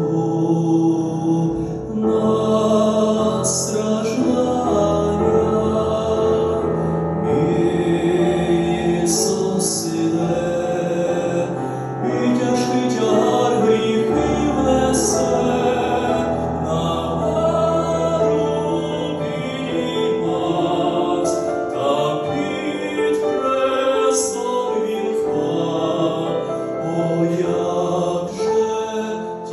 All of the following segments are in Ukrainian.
Oh.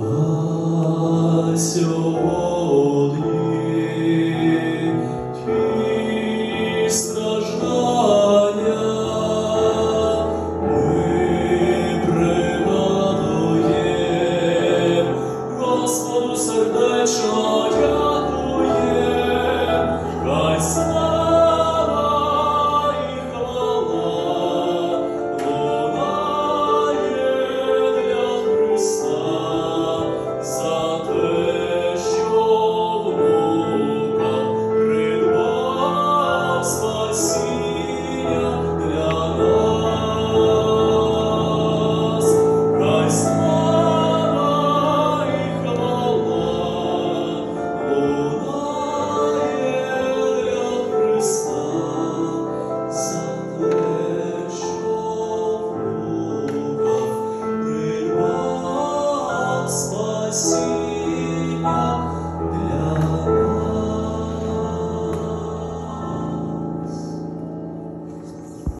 А сьогодні страждання ми Господу сердечна.